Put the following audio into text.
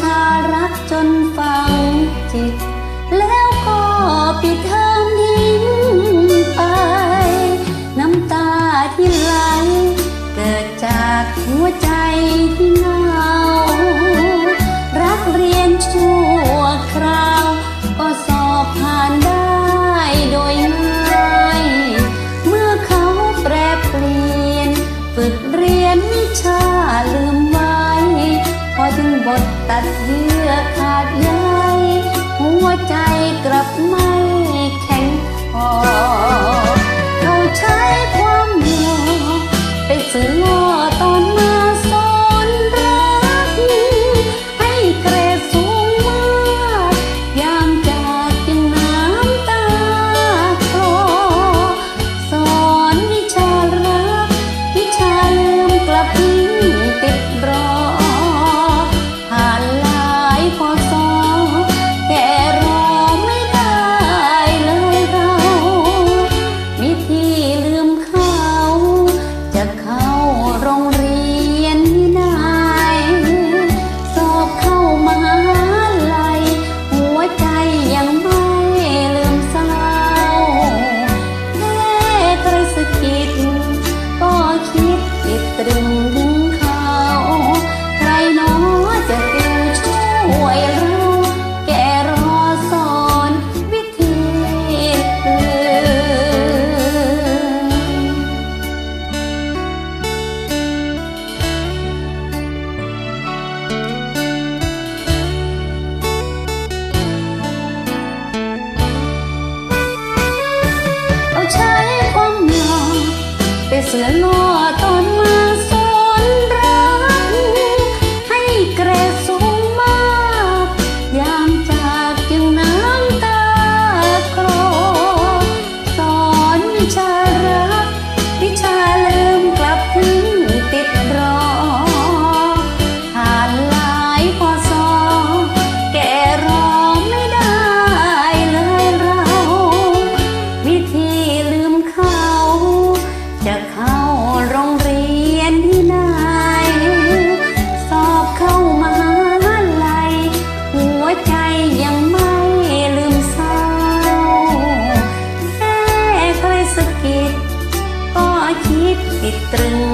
ชารักจนฟ้า ดตัดเยื่อขา เពីត្រឹង